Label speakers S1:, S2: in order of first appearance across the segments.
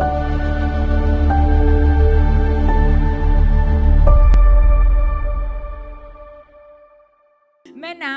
S1: แ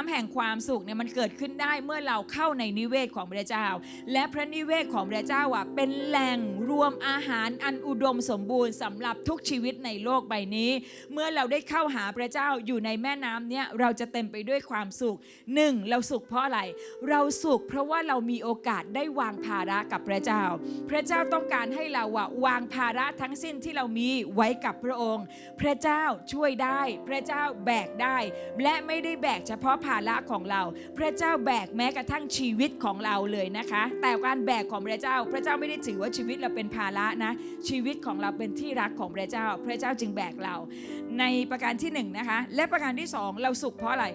S1: ำแห่งความสุขเนี่ยมันเกิดขึ้นได้เมื่อเราเข้าในนิเวศของพระเจ้า และพระนิเวศของพระเจ้าอะเป็นแหล่งรวมอาหารอันอุดมสมบูรณ์สำหรับทุกชีวิตในโลกใบนี้ เมื่อเราได้เข้าหาพระเจ้าอยู่ในแม่น้ำเนี่ยเราจะเต็มไปด้วยความสุขหนึ่งเราสุขเพราะอะไร เราสุขเพราะว่าเรามีโอกาสได้วางภาระกับพระเจ้า พระเจ้าต้องการให้เราอะวางภาระทั้งสิ้นที่เรามีไว้กับพระองค์ พระเจ้าช่วยได้ พระเจ้าแบกได้ และไม่ได้แบกเฉพาะภาระของเรา พระเจ้าแบกแม้กระทั่งชีวิตของเราเลยนะคะ แต่การแบกของพระเจ้า พระเจ้าไม่ได้ถือว่าชีวิตเราเป็นภาระนะ ชีวิตของเราเป็นที่รักของพระเจ้า พระเจ้าจึงแบกเรา ในประการที่หนึ่งนะคะ และประการที่สองเราสุขเพราะอะไร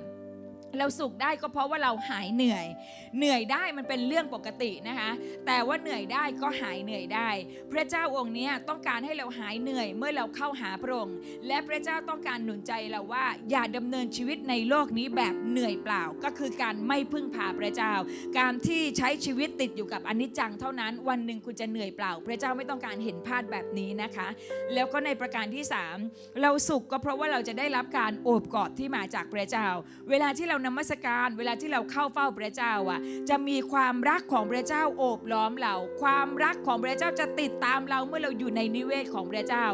S1: เราสุขได้ก็เพราะว่าเราหายเหนื่อย เหนื่อยได้มันเป็นเรื่องปกตินะคะ แต่ว่าเหนื่อยได้ก็หายเหนื่อยได้ พระเจ้าองค์นี้ต้องการให้เราหายเหนื่อยเมื่อเราเข้าหาพระองค์ และพระเจ้าต้องการหนุนใจเราว่า อย่าดำเนินชีวิตในโลกนี้แบบเหนื่อยเปล่า ก็คือการไม่พึ่งพาพระเจ้า การที่ใช้ชีวิตติดอยู่กับอนิจจังเท่านั้น วันหนึ่งคุณจะเหนื่อยเปล่า พระเจ้าไม่ต้องการเห็นภาพแบบนี้นะคะ แล้วก็ในประการที่สามเราสุขก็เพราะว่าเราจะได้รับการโอบกอดที่มาจากพระเจ้า เวลาที่เรานมัสการ เวลาที่เราเข้าเฝ้าพระเจ้าอะ จะมีความรักของพระเจ้าโอบล้อมเรา ความรักของพระเจ้าจะติดตามเราเมื่อเราอยู่ในนิเวศของพระเจ้า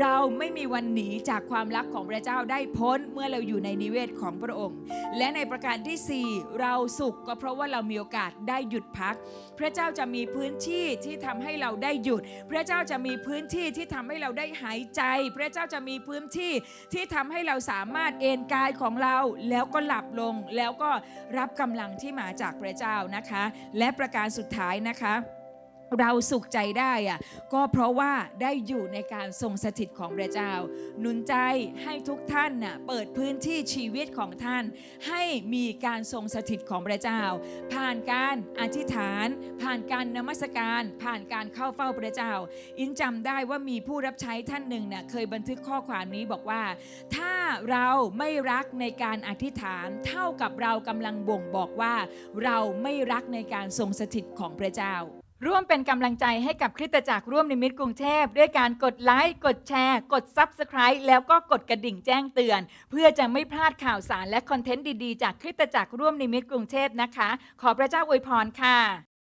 S1: เราไม่มีวันหนีจากความรักของพระเจ้าได้พ้นเมื่อเราอยู่ในนิเวศของพระองค์ และในประการที่สี่เราสุขก็เพราะว่าเรามีโอกาสได้หยุดพัก พระเจ้าจะมีพื้นที่ที่ทำให้เราได้หยุด พระเจ้าจะมีพื้นที่ที่ทำให้เราได้หายใจ พระเจ้าจะมีพื้นที่ที่ทำให้เราสามารถเอนกายของเราแล้วก็หลับลงแล้วก็รับกำลังที่มาจากพระเจ้านะคะ และประการสุดท้ายนะคะ เราสุขใจได้อะก็เพราะว่าได้อยู่ในการทรงสถิตของพระเจ้า หนุนใจให้ทุกท่านน่ะเปิดพื้นที่ชีวิตของท่าน ให้มีการทรงสถิตของพระเจ้า ผ่านการอธิษฐาน ผ่านการนมัสการ ผ่านการเข้าเฝ้าพระเจ้า อินจำได้ว่ามีผู้รับใช้ท่านหนึ่งน่ะเคยบันทึกข้อความนี้บอกว่า ถ้าเราไม่รักในการอธิษฐาน เท่ากับเรากำลังบ่งบอกว่า เราไม่รักในการทรงสถิตของพระเจ้า ร่วมเป็นกำลังใจให้กับคริสตจักรร่วมนิมิตกรุงเทพ ด้วยการกดไลค์ กดแชร์ กด Subscribe แล้วก็กดกระดิ่งแจ้งเตือน เพื่อจะไม่พลาดข่าวสารและคอนเทนต์ดีๆ จากคริสตจักรร่วมนิมิตกรุงเทพนะคะ ขอพระเจ้าอวยพรค่ะ